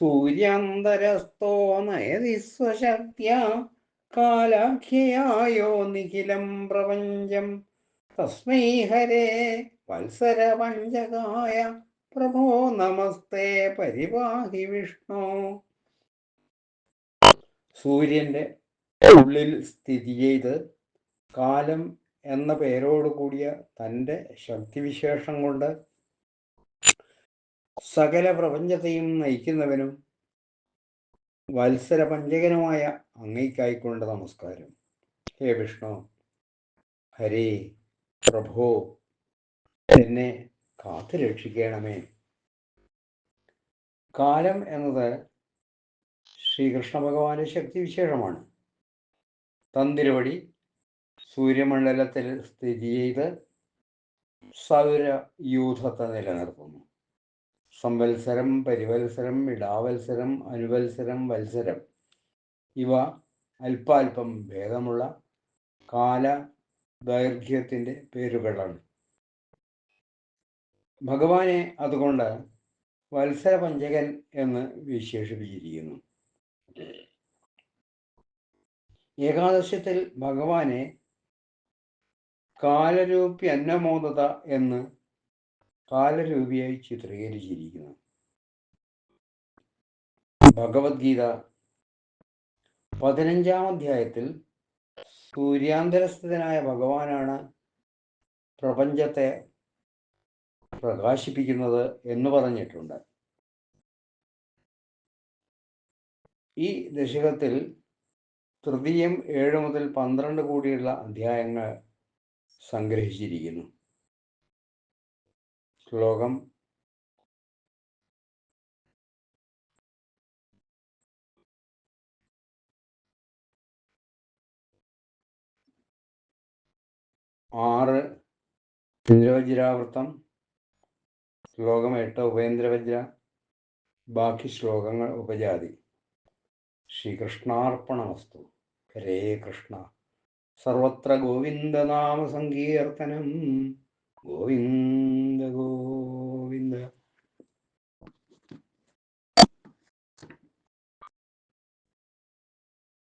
സൂര്യാന്തരസ്ഥോ നയതി സ്വശക്തിയ കാലാഖ്യയായോ നിഖിലം പ്രപഞ്ചം. തസ്മൈ ഹരേ വത്സര പഞ്ചകായ പ്രഭോ നമസ്തേ പരിവാഹി വിഷ്ണു. സൂര്യന്റെ ഉള്ളിൽ സ്ഥിതി ചെയ്ത് കാലം എന്ന പേരോട് കൂടിയ തന്റെ ശക്തിവിശേഷം കൊണ്ട് സകല പ്രപഞ്ചത്തെയും നയിക്കുന്നവനും വത്സര പഞ്ചകനുമായ അങ്ങയ്ക്കായിക്കൊണ്ട് നമസ്കാരം. ഹേ വിഷ്ണു. ഹരേ പ്രഭോ. എന്നെ കാത്തു രക്ഷിക്കണമേ. കാലം എന്നത് ശ്രീകൃഷ്ണ ഭഗവാന്റെ ശക്തിവിശേഷമാണ്. തന്തിരുവടി സൂര്യമണ്ഡലത്തിൽ സ്ഥിതി ചെയ്ത് സൗരയൂഥത്തെ നിലനിർത്തുന്നു. സംവത്സരം പരിവത്സരം ഇടാവത്സരം അനുവത്സരം വത്സരം. ഇവ അല്പാൽപം ഭേദമുള്ള കാല ദൈർഘ്യത്തിന്റെ പേരുകളാണ്. ഭഗവാനെ അതുകൊണ്ട് വത്സര പഞ്ചകൻ എന്ന് വിശേഷിപ്പിച്ചിരിക്കുന്നു. ഏകാദശത്തിൽ ഭഗവാനെ കാലരൂപി അന്നമോദത എന്ന് കാലരൂപിയായി ചിത്രീകരിച്ചിരിക്കുന്നു. ഭഗവത്ഗീത പതിനഞ്ചാം അധ്യായത്തിൽ സൂര്യാന്തരസ്ഥിതനായ ഭഗവാനാണ് പ്രപഞ്ചത്തെ പ്രകാശിപ്പിക്കുന്നത് എന്ന് പറഞ്ഞിട്ടുണ്ട്. ഈ ദശകത്തിൽ തൃതീയം ഏഴ് മുതൽ പന്ത്രണ്ട് കൂടിയുള്ള അധ്യായങ്ങൾ സംഗ്രഹിച്ചിരിക്കുന്നു. ശ്ലോകം ആറ് ഇന്ദ്രവജ്രാവൃത്തം ശ്ലോകം എട്ട് ഉപേന്ദ്രവജ്ര ബാക്കി ശ്ലോകങ്ങൾ ഉപജാതി. ശ്രീകൃഷ്ണാർപ്പണമസ്തു. ഹരേ കൃഷ്ണ. സർവത്ര ഗോവിന്ദനാമ സങ്കീർത്തനം ഗോവിന്ദ